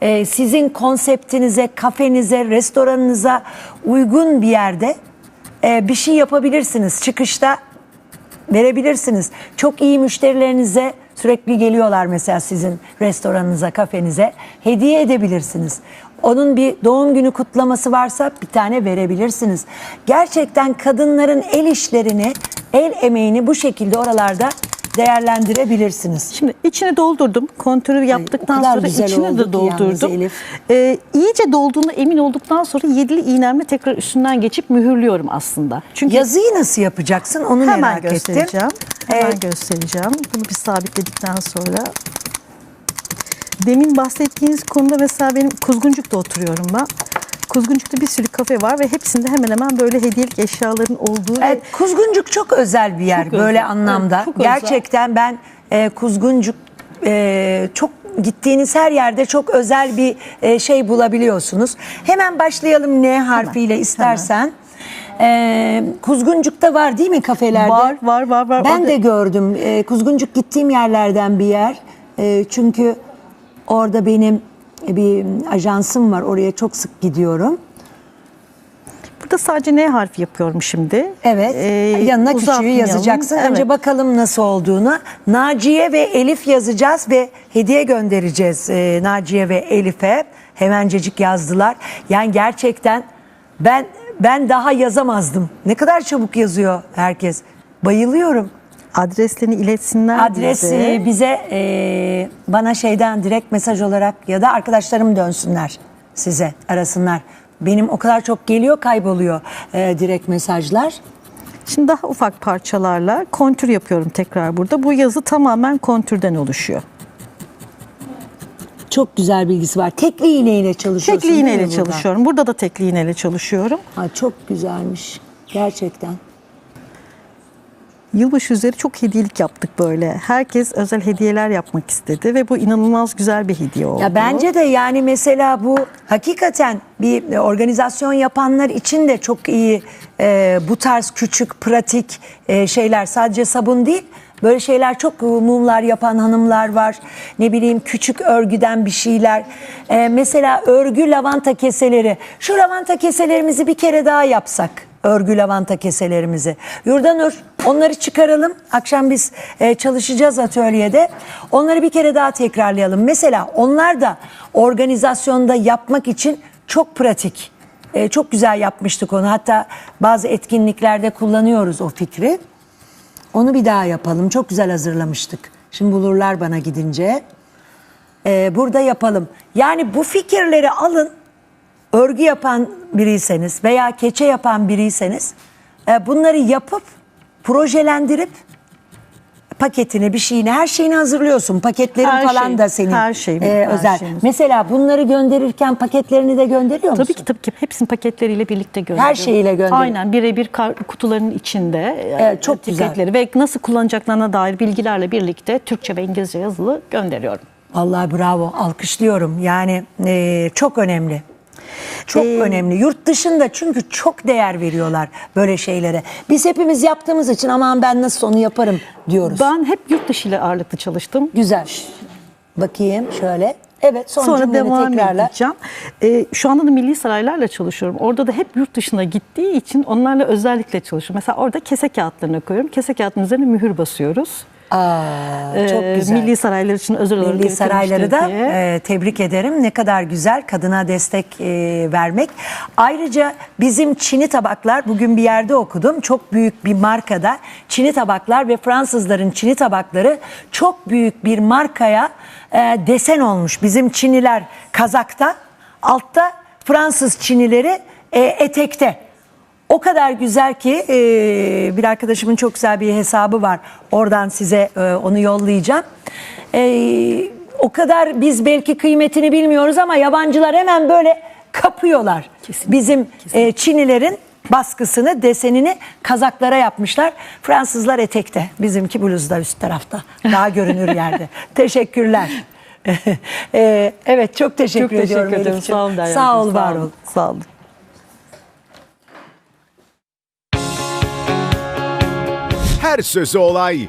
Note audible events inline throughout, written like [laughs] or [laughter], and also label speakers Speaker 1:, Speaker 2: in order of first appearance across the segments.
Speaker 1: e, sizin konseptinize, kafenize, restoranınıza uygun bir yerde e, bir şey yapabilirsiniz. Çıkışta verebilirsiniz. Çok iyi müşterilerinize sürekli geliyorlar mesela sizin restoranınıza, kafenize. Hediye edebilirsiniz. Onun bir doğum günü kutlaması varsa bir tane verebilirsiniz. Gerçekten kadınların el işlerini, el emeğini bu şekilde oralarda değerlendirebilirsiniz.
Speaker 2: Şimdi içini doldurdum. Kontürü yaptıktan
Speaker 1: kadar
Speaker 2: sonra içini de
Speaker 1: yalnız
Speaker 2: doldurdum.
Speaker 1: Elif.
Speaker 2: Ee, iyice dolduğuna emin olduktan sonra yedili iğnemle tekrar üstünden geçip mühürlüyorum aslında. Çünkü
Speaker 1: Yazıyı nasıl yapacaksın onu
Speaker 2: hemen
Speaker 1: merak
Speaker 2: göstereceğim.
Speaker 1: ettim.
Speaker 2: Hemen
Speaker 1: Evet.
Speaker 2: göstereceğim. Bunu bir sabitledikten sonra demin bahsettiğiniz konuda mesela benim Kuzguncuk'ta oturuyorum ben. Kuzguncuk'ta bir sürü kafe var ve hepsinde hemen hemen böyle hediyelik eşyaların olduğu ve
Speaker 1: Evet, Kuzguncuk çok özel bir yer
Speaker 2: Çok
Speaker 1: böyle
Speaker 2: özel.
Speaker 1: anlamda.
Speaker 2: Evet, çok özel.
Speaker 1: Gerçekten ben e, Kuzguncuk e, çok gittiğiniz her yerde çok özel bir e, şey bulabiliyorsunuz. Hemen başlayalım N harfiyle istersen. E, Kuzguncuk'ta var değil mi kafelerde?
Speaker 2: Var, var, var, var.
Speaker 1: Ben
Speaker 2: Orada-
Speaker 1: de gördüm. E, Kuzguncuk gittiğim yerlerden bir yer. E, çünkü orada benim bir ajansım var. Oraya çok sık gidiyorum.
Speaker 2: burada sadece N harfi yapıyorum şimdi.
Speaker 1: Evet.
Speaker 2: Ee,
Speaker 1: yanına küçüğü yazacaksın.
Speaker 2: Evet.
Speaker 1: Önce bakalım nasıl olduğunu. Naciye ve Elif yazacağız ve hediye göndereceğiz e, Naciye ve Elif'e. Hemencecik yazdılar. Yani gerçekten ben ben daha yazamazdım. Ne kadar çabuk yazıyor herkes. Bayılıyorum.
Speaker 2: Adreslerini iletsinler
Speaker 1: Adresi
Speaker 2: bize.
Speaker 1: e, bana şeyden direkt mesaj olarak ya da arkadaşlarım dönsünler size arasınlar. Benim o kadar çok geliyor kayboluyor e, direkt mesajlar.
Speaker 2: Şimdi daha ufak parçalarla kontür yapıyorum tekrar burada. Bu yazı tamamen kontürden oluşuyor.
Speaker 1: Çok güzel bilgisi var. Tekli iğneyle çalışıyorsun
Speaker 2: Tekli
Speaker 1: değil mi
Speaker 2: iğneyle
Speaker 1: burada?
Speaker 2: çalışıyorum. Burada da tekli iğneyle çalışıyorum.
Speaker 1: Ha, çok güzelmiş. Gerçekten.
Speaker 2: Yılbaşı üzeri çok hediyelik yaptık böyle. Herkes özel hediyeler yapmak istedi ve bu inanılmaz güzel bir hediye oldu.
Speaker 1: Ya bence de yani mesela bu hakikaten bir organizasyon yapanlar için de çok iyi e, bu tarz küçük pratik e, şeyler. Sadece sabun değil böyle şeyler çok e, mumlar yapan hanımlar var. Ne bileyim küçük örgüden bir şeyler. E, mesela örgü lavanta keseleri. Şu lavanta keselerimizi bir kere daha yapsak örgü lavanta keselerimizi. Yurdanur onları çıkaralım. Akşam biz e, çalışacağız atölyede. Onları bir kere daha tekrarlayalım. Mesela onlar da organizasyonda yapmak için çok pratik. E, çok güzel yapmıştık onu. Hatta bazı etkinliklerde kullanıyoruz o fikri. Onu bir daha yapalım. Çok güzel hazırlamıştık. Şimdi bulurlar bana gidince. E, burada yapalım. Yani bu fikirleri alın örgü yapan biriyseniz veya keçe yapan biriyseniz e, bunları yapıp projelendirip paketini bir şeyini her şeyini hazırlıyorsun. Paketlerin
Speaker 2: Her
Speaker 1: falan
Speaker 2: şey,
Speaker 1: da senin
Speaker 2: her şeyim,
Speaker 1: e,
Speaker 2: her
Speaker 1: özel.
Speaker 2: şeyimiz.
Speaker 1: Mesela bunları gönderirken paketlerini de gönderiyor musun?
Speaker 2: Tabii ki tabii ki hepsinin paketleriyle birlikte gönderiyorum.
Speaker 1: şeyiyle gönderiyorum.
Speaker 2: Aynen birebir kutuların içinde
Speaker 1: Evet, çok
Speaker 2: etiketleri ve nasıl kullanacaklarına dair bilgilerle birlikte Türkçe ve İngilizce yazılı gönderiyorum.
Speaker 1: Vallahi bravo alkışlıyorum. Yani e, çok önemli. Çok
Speaker 2: Ee,
Speaker 1: önemli. Yurt dışında çünkü çok değer veriyorlar böyle şeylere. Biz hepimiz yaptığımız için aman ben nasıl onu yaparım diyoruz.
Speaker 2: Ben hep yurt dışı ile ağırlıklı çalıştım.
Speaker 1: Güzel. Bakayım şöyle. Evet son
Speaker 2: Sonra devam
Speaker 1: tekrarla.
Speaker 2: edeceğim. Ee, şu anda da milli saraylarla çalışıyorum. Orada da hep yurt dışına gittiği için onlarla özellikle çalışıyorum. Mesela orada kese kağıtlarını koyuyorum. Kese kağıtının üzerine mühür basıyoruz.
Speaker 1: Aa, çok
Speaker 2: Ee,
Speaker 1: güzel.
Speaker 2: Milli saraylar için özel olarak
Speaker 1: Milli sarayları da e, tebrik ederim. Ne kadar güzel kadına destek e, vermek. Ayrıca bizim çini tabaklar bugün bir yerde okudum. Çok büyük bir markada çini tabaklar ve Fransızların çini tabakları çok büyük bir markaya e, desen olmuş. Bizim çiniler kazakta, altta Fransız çinileri e, etekte. O kadar güzel ki e, bir arkadaşımın çok güzel bir hesabı var. Oradan size e, onu yollayacağım. E, o kadar biz belki kıymetini bilmiyoruz ama yabancılar hemen böyle kapıyorlar. Bizim e, Çinilerin baskısını, desenini kazaklara yapmışlar. Fransızlar etekte, bizimki bluzda üst tarafta. Daha görünür yerde. [laughs] Teşekkürler. [laughs] E, evet çok teşekkür,
Speaker 2: Çok teşekkür
Speaker 1: ediyorum
Speaker 2: ederim.
Speaker 1: Elifciğim.
Speaker 2: Sağ olun.
Speaker 1: Sağ ol, var ol.
Speaker 2: Sağ olun.
Speaker 3: Her sözü olay,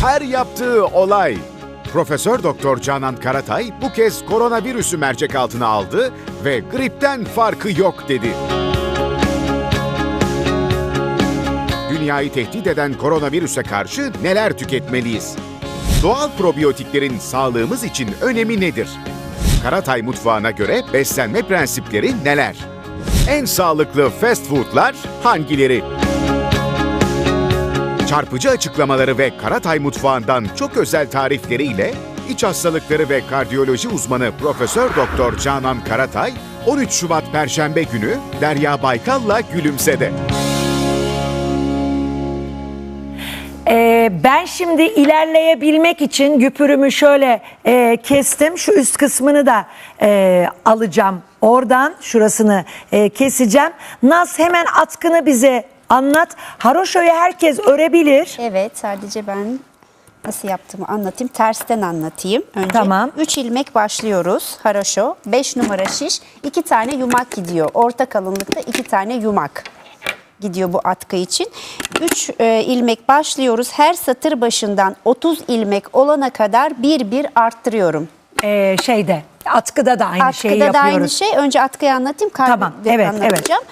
Speaker 3: her yaptığı olay. Profesör Doktor Canan Karatay bu kez koronavirüsü mercek altına aldı ve gripten farkı yok dedi. Dünyayı tehdit eden koronavirüse karşı neler tüketmeliyiz? Doğal probiyotiklerin sağlığımız için önemi nedir? Karatay mutfağına göre beslenme prensipleri neler? En sağlıklı fast foodlar hangileri? Çarpıcı açıklamaları ve Karatay mutfağından çok özel tarifleriyle iç hastalıkları ve kardiyoloji uzmanı Profesör Doktor Canan Karatay 13 Şubat Perşembe günü Derya Baykal'la Gülümse'de.
Speaker 1: Ee, ben şimdi ilerleyebilmek için güpürümü şöyle e, kestim. Şu üst kısmını da e, alacağım. Oradan şurasını e, keseceğim. Naz hemen atkını bize anlat. Haroşo'yu herkes örebilir.
Speaker 4: Evet sadece ben nasıl yaptığımı anlatayım. Tersten anlatayım. Önce
Speaker 1: Tamam.
Speaker 4: 3 ilmek başlıyoruz. Haraşo. 5 numara şiş. 2 tane yumak gidiyor. Orta kalınlıkta 2 tane yumak gidiyor bu atkı için. 3 ilmek başlıyoruz. Her satır başından 30 ilmek olana kadar bir bir arttırıyorum.
Speaker 1: Ee, şeyde atkıda da aynı şeyi
Speaker 4: Atkıda da
Speaker 1: yapıyoruz.
Speaker 4: aynı şey. Önce atkıyı anlatayım. Kalbi
Speaker 1: Tamam,
Speaker 4: de
Speaker 1: evet,
Speaker 4: anlatacağım.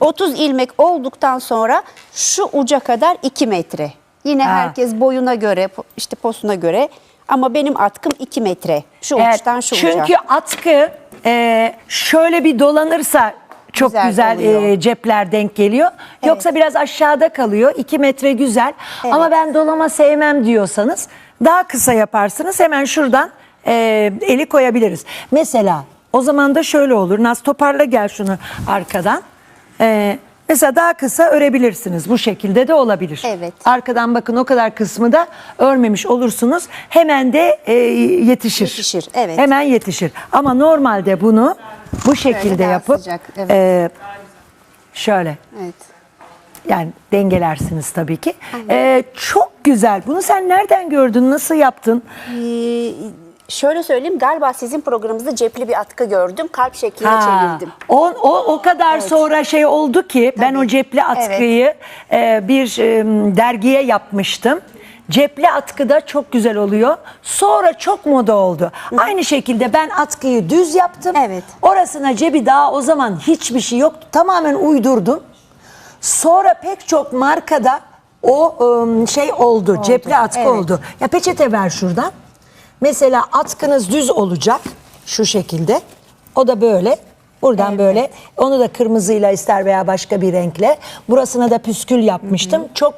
Speaker 4: 30 ilmek olduktan sonra şu uca kadar 2 metre. Yine
Speaker 1: Ha.
Speaker 4: herkes boyuna göre, po- işte posuna göre ama benim atkım 2 metre. Şu
Speaker 1: Evet,
Speaker 4: uçtan şu
Speaker 1: çünkü
Speaker 4: uca.
Speaker 1: atkı e, şöyle bir dolanırsa çok güzel,
Speaker 4: Güzel oluyor.
Speaker 1: e, cepler denk geliyor. Yoksa biraz aşağıda kalıyor. 2 metre güzel. Ama ben dolama sevmem diyorsanız daha kısa yaparsınız. Hemen şuradan e, eli koyabiliriz. Mesela o zaman da şöyle olur. Naz toparla gel şunu arkadan. E, mesela daha kısa örebilirsiniz. Bu şekilde de olabilir.
Speaker 4: Evet.
Speaker 1: Arkadan bakın o kadar kısmı da örmemiş olursunuz. Hemen de e, yetişir.
Speaker 4: Yetişir, evet.
Speaker 1: Hemen yetişir. Ama normalde bunu bu şekilde
Speaker 4: daha
Speaker 1: yapıp
Speaker 4: sıcak, evet.
Speaker 1: e, şöyle
Speaker 4: Evet.
Speaker 1: yani dengelersiniz tabii ki. E, çok güzel. Bunu sen nereden gördün? Nasıl yaptın?
Speaker 4: Ee, şöyle söyleyeyim galiba sizin programınızda cepli bir atkı gördüm. Kalp şekline
Speaker 1: Ha,
Speaker 4: çevirdim.
Speaker 1: O, o, o kadar sonra şey oldu ki ben o cepli atkıyı e, bir e, dergiye yapmıştım. Cepli atkı da çok güzel oluyor. Sonra çok moda oldu. Aynı şekilde ben atkıyı düz yaptım.
Speaker 4: Evet.
Speaker 1: Orasına cebi daha o zaman hiçbir şey yoktu. Tamamen uydurdum. Sonra pek çok markada o ım, şey oldu, cepli atkı
Speaker 4: evet.
Speaker 1: oldu. Ya peçete ver şuradan. Mesela atkınız düz olacak şu şekilde. O da böyle. Buradan böyle. Onu da kırmızıyla ister veya başka bir renkle. Burasına da püskül yapmıştım. Çok